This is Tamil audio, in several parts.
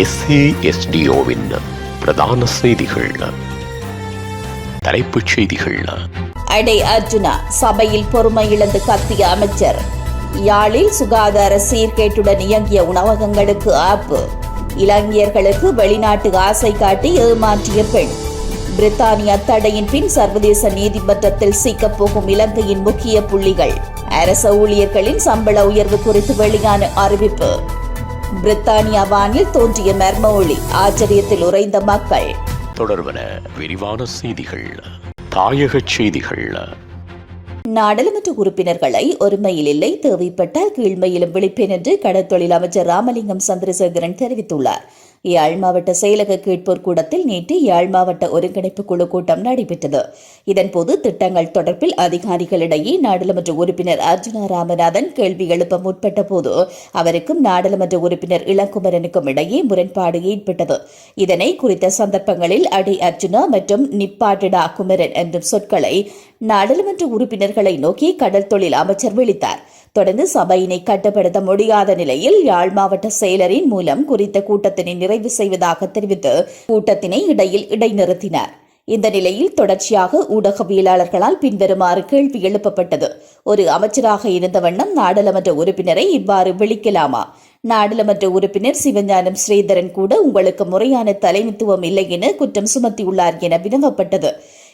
எஸ்ஏஎஸ்டிஓவின் பிரதான செய்திகள். தலைப்புச் செய்திகள். அடை அர்ஜுனா சபையில் பொறுமை இழந்து கத்திய அமைச்சர். யாழில் சுகாதார சீர்கேட்டுடன் இயங்கிய உணவகங்களுக்கு ஆப்பு. இளைஞர்களுக்கு வெளிநாட்டு ஆசை காட்டி ஏமாற்றிய பெண். பிரித்தானியா தடையின் பின் சர்வதேச நீதிமன்றத்தில் சிக்கப்போகும் இலங்கையின் முக்கிய புள்ளிகள். அரச ஊழியர்களின் சம்பள உயர்வு குறித்து வெளியான அறிவிப்பு. பிரித்தானியா வானில் தோன்றிய மர்ம ஒளி ஆச்சரியத்தில் உறைந்த மக்கள். தொடர்வன விரிவான செய்திகள் தாயகச் செய்திகள். நாடாளுமன்ற உறுப்பினர்களை ஒருமையில் இல்லை தேவைப்பட்டால் கீழ்மையிலும் விழிப்பேன் என்று கடற்தொழில் அமைச்சர் ராமலிங்கம் சந்திரசேகரன் தெரிவித்துள்ளார். யாழ் மாவட்ட செயலக கேட்போர் கூடத்தில் நேற்று யாழ் மாவட்ட ஒருங்கிணைப்பு குழு கூட்டம் நடைபெற்றது. இதன்போது திட்டங்கள் தொடர்பில் அதிகாரிகளிடையே நாடாளுமன்ற உறுப்பினர் அர்ஜுனா ராமநாதன் கேள்வி எழுப்ப முற்பட்ட போது அவருக்கும் நாடாளுமன்ற உறுப்பினர் இளங்குமரனுக்கும் இடையே முரண்பாடு ஏற்பட்டது. இதனை குறித்த சந்தர்ப்பங்களில் அடி அர்ஜுனா மற்றும் நிப்பாட்டிடா குமரன் என்றும் சொற்களை நாடாளுமன்ற உறுப்பினர்களை நோக்கி கடல் தொழில் அமைச்சர் வெளித்தார் தொடர்ந்து சபையினை கட்டுப்படுத்த முடியாத நிலையில் யாழ் மாவட்ட செயலரின் மூலம் குறித்த கூட்டத்தினை நிறைவு செய்வதாக தெரிவித்து கூட்டத்தினை இடையில் இடைநிறுத்தினார். இந்த நிலையில் தொடர்ச்சியாக ஊடகவியலாளர்களால் பின்வருமாறு கேள்வி எழுப்பப்பட்டது. ஒரு அமைச்சராக இருந்த வண்ணம் நாடாளுமன்ற உறுப்பினரை இவ்வாறு விழிக்கலாமா? நாடாளுமன்ற உறுப்பினர் சிவஞானம் ஸ்ரீதரன் கூட உங்களுக்கு முறையான தலைமைத்துவம் இல்லை என குற்றம் சுமத்தியுள்ளார் என வினவப்பட்டது.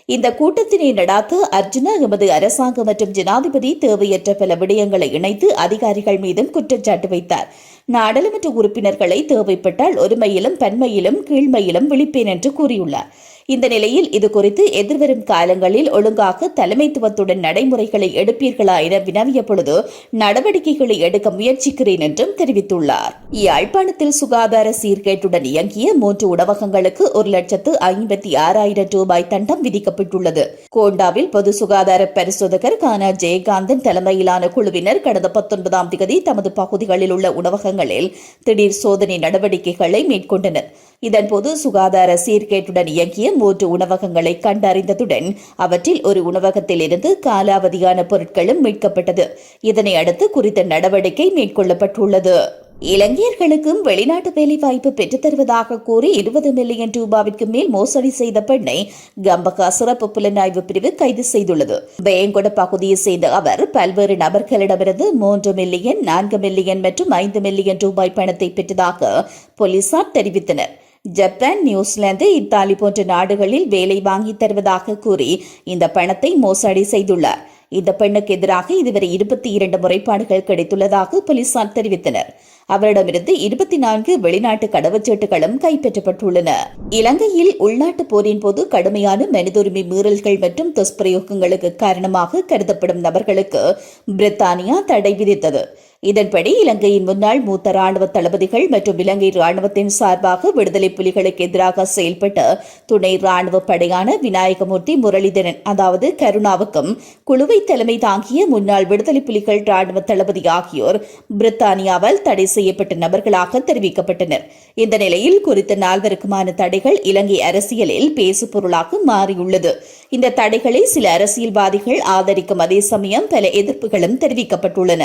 இந்த கூட்டத்தினை நடாத்த அர்ஜுனா எமது அரசாங்கம் மற்றும் ஜனாதிபதி தேவையற்ற பல விடயங்களை இணைத்து அதிகாரிகள் மீதும் குற்றச்சாட்டு வைத்தார். நாடாளுமன்ற உறுப்பினர்களை தேவைப்பட்டால் ஒருமையிலும் பன்மையிலும் கீழ்மையிலும் விழிப்பேன் என்று கூறியுள்ளார். இந்த நிலையில் இது குறித்து எதிர்வரும் காலங்களில் ஒழுங்காக தலைமைத்துவத்துடன் நடைமுறைகளை எடுப்பீர்களா என வினவிய பொழுது நடவடிக்கைகளை எடுக்க முயற்சிக்கிறேன் என்றும் தெரிவித்துள்ளார். யாழ்ப்பாணத்தில் சுகாதார சீர்கேட்டுடன் இயங்கிய மூன்று உணவகங்களுக்கு ஒரு லட்சத்து ஐம்பத்தி ஆறாயிரம் ரூபாய் தண்டம் விதிக்கப்பட்டுள்ளது. கோண்டாவில் பொது சுகாதார பரிசோதகர் கானா ஜெயகாந்தன் தலைமையிலான குழுவினர் கடந்த பத்தொன்பதாம் தேதி தமது பகுதிகளில் உள்ள உணவகங்களில் திடீர் சோதனை நடவடிக்கைகளை மேற்கொண்டனர். இதன்போது சுகாதார சீர்கேட்டுடன் இயங்கிய மூன்று உணவகங்களை கண்டறிந்ததுடன் அவற்றில் ஒரு உணவகத்திலிருந்து காலாவதியான பொருட்களும் மீட்கப்பட்டது. இதனை அடுத்து குறித்த நடவடிக்கை மேற்கொள்ளப்பட்டுள்ளது. இலங்கையர்களுக்கும் வெளிநாட்டு வேலைவாய்ப்பு பெற்றுத் தருவதாக கூறி இருபது மில்லியன் ரூபாவிற்கு மேல் மோசடி செய்த பெண்ணை கம்பகா சிறப்பு புலனாய்வு பிரிவு கைது செய்துள்ளது. வேங்கொட பகுதியை சேர்ந்த அவர் பல்வேறு நபர்களிடமிருந்து மூன்று மில்லியன் நான்கு மில்லியன் மற்றும் ஐந்து மில்லியன் ரூபாய் பணத்தை பெற்றதாக போலீசார் தெரிவித்தனர். ஜப்பான் நியூசிலாந்து இத்தாலி போன்ற நாடுகளில் வேலை வாங்கி தருவதாக கூறி இந்த பணத்தை மோசடி செய்துள்ளார். இந்த பெண்ணுக்கு எதிராக இதுவரை இருபத்தி இரண்டு முறைப்பாடுகள் கிடைத்துள்ளதாக போலீசார் தெரிவித்தனர். அவரிடமிருந்து இருபத்தி நான்கு வெளிநாட்டு கடவுச்சீட்டுகளும் கைப்பற்றப்பட்டுள்ளன. இலங்கையில் உள்நாட்டு போரின் போது கடுமையான மனிதுரிமை மீறல்கள் மற்றும் துஷ்பிரயோகங்களுக்கு காரணமாக கருதப்படும் நபர்களுக்கு பிரித்தானியா தடை விதித்தது. இதன்படி இலங்கையின் முன்னாள் மூத்த ராணுவ தளபதிகள் மற்றும் இலங்கை ராணுவத்தின் சார்பாக விடுதலை புலிகளுக்கு எதிராக செயல்பட்ட துணை ராணுவ படையான விநாயகமூர்த்தி முரளிதரன் அதாவது கருணாவுக்கும் குழுவை தலைமை தாங்கிய முன்னாள் விடுதலை புலிகள் ராணுவ தளபதி ஆகியோர் பிரித்தானியாவால் தடை செய்யப்பட்ட நபர்களாக தெரிவிக்கப்பட்டனர். இந்த நிலையில் குறித்த நால்வருக்குமான தடைகள் இலங்கை அரசியலில் பேசுபொருளாக மாறியுள்ளது. இந்த தடைகளை சில அரசியல்வாதிகள் ஆதரிக்கும் அதே சமயம் பல எதிர்ப்புகளும் தெரிவிக்கப்பட்டுள்ளன.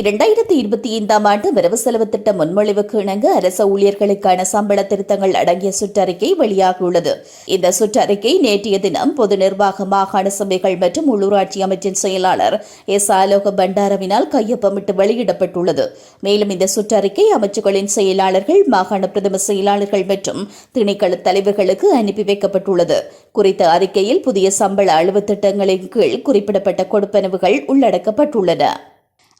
இரண்டாயிரத்தி இருபத்தி ஐந்தாம் ஆண்டு வரவு செலவு திட்ட முன்மொழிவுக்கு இணங்க அரச ஊழியர்களுக்கான சம்பள திருத்தங்கள் அடங்கிய சுற்றறிக்கை வெளியாகியுள்ளது. இந்த சுற்றறிக்கை நேற்றைய தினம் பொது நிர்வாக மாகாண சபைகள் மற்றும் உள்ளூராட்சி அமைச்சின் செயலாளர் எஸ். ஆலோக பண்டாரவினால் கையொப்பமிட்டு வெளியிடப்பட்டுள்ளது. மேலும் இந்த சுற்றறிக்கை அமைச்சுகளின் செயலாளர்கள் மாகாண பிரதம செயலாளர்கள் மற்றும் திணைக்கள தலைவர்களுக்கு அனுப்பி வைக்கப்பட்டுள்ளது. குறித்த அறிக்கையில் புதிய சம்பள அளவு திட்டங்களின் கீழ் குறிப்பிடப்பட்ட கொடுப்பனவுகள் உள்ளடக்கப்பட்டுள்ளன.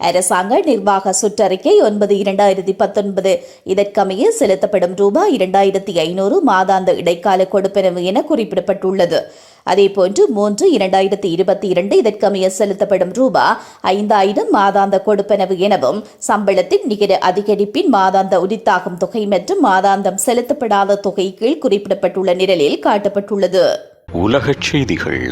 அரசாங்க நிர்வாக சுற்றறிக்கை ஒன்பது இரண்டாயிரத்தி பத்தொன்பது. இதற்கமைய செலுத்தப்படும் ரூபாய் இரண்டாயிரத்தி ஐநூறு மாதாந்த இடைக்கால கொடுப்பனவு என குறிப்பிடப்பட்டுள்ளது. அதேபோன்று மூன்று இரண்டாயிரத்தி இருபத்தி இரண்டு இதற்கமைய செலுத்தப்படும் ரூபா ஐந்தாயிரம் மாதாந்த கொடுப்பனவு எனவும் சம்பளத்தின் நிகர அதிகரிப்பின் மாதாந்த உரித்தாகும் தொகை மற்றும் மாதாந்தம் செலுத்தப்படாத தொகை கீழ் குறிப்பிடப்பட்டுள்ள நிரலில் காட்டப்பட்டுள்ளது. உலகச் செய்திகள்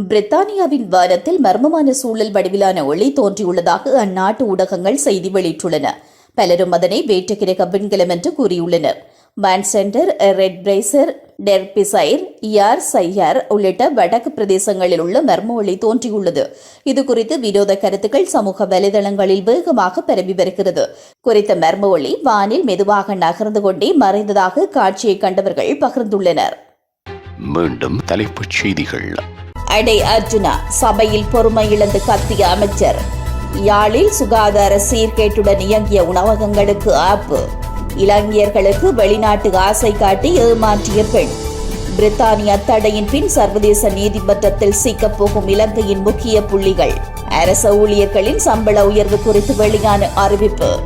பிரித்தானியாவின் வாரத்தில் மர்மமான சூழல் வடிவிலான ஒளி தோன்றியுள்ளதாக அந்நாட்டு ஊடகங்கள் செய்தி வெளியிட்டுள்ளன. பலரும் அதனை வேற்றுக்கிரக விண்கலம் என்று கூறியுள்ளனர் மான்சென்டர் ரெட் பிரேசர் டெர்பிசைர் யார் சையார் உள்ளிட்ட வடக்கு பிரதேசங்களில் உள்ள மர்ம ஒளி தோன்றியுள்ளது. இது குறித்து விரோத கருத்துக்கள் சமூக வலைதளங்களில் வேகமாக பரவி வருகிறது. குறித்த மர்ம ஒளி வானில் மெதுவாக நகர்ந்து கொண்டே மறைந்ததாக காட்சியை கண்டவர்கள் பகிர்ந்துள்ளனர். மீண்டும் தலைப்புச் செய்திகள். அடை அர்ஜுனா சபையில் பொறுமை இழந்து கத்திய அமைச்சர். யாழில் சுகாதார சீர்கேட்டுடன் இயங்கிய உணவகங்களுக்கு ஆப்பு. இளைஞர்களுக்கு வெளிநாட்டு ஆசை காட்டி ஏமாற்றிய பெண். பிரித்தானியா தடையின் பின் சர்வதேச நீதிமன்றத்தில் சிக்கப் போகும் இலங்கையின் முக்கிய புள்ளிகள். அரச ஊழியர்களின் சம்பள உயர்வு குறித்து வெளியான அறிவிப்பு.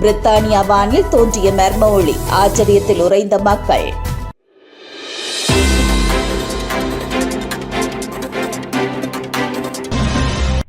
பிரித்தானியா வானில் தோன்றிய மர்ம ஒளி ஆச்சரியத்தில் உறைந்த மக்கள்.